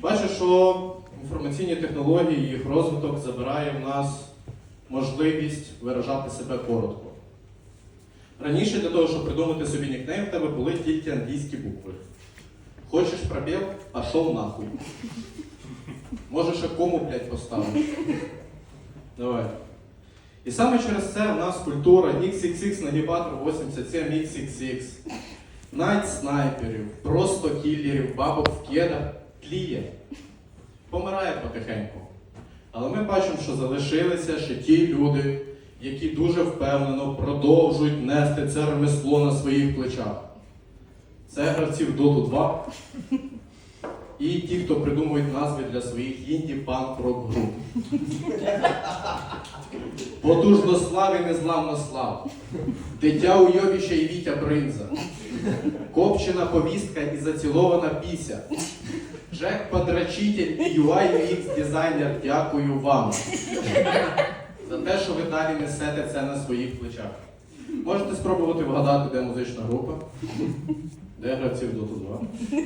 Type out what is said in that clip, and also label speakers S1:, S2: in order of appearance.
S1: Бачу, що інформаційні технології, їх розвиток забирає в нас можливість виражати себе коротко. Раніше для того, щоб придумати собі нікнейм, в тебе були тільки англійські букви. Хочеш пробіл, пішов нахуй. Може ще кому, блядь, поставиш. Давай. І саме через це в нас культура XXX нагібатор 87 XXX, найт снайперів, просто кілерів, бабок в кедах тліє. Помирає потихеньку. Але ми бачимо, що залишилися ще ті люди, які дуже впевнено продовжують нести це ремесло на своїх плечах. Це гравці в Dota 2 і ті, хто придумують назви для своїх інді панк рок груп. Потужно слав і незламно слав. Дитя уйобіще і Вітя Бринза. Копчена повістка і зацілована піся. Джек Подрачитель і UI UX дизайнер, дякую вам за те, що ви далі несете це на своїх плечах. Можете спробувати вгадати, де музична група, де гравців Dota 2.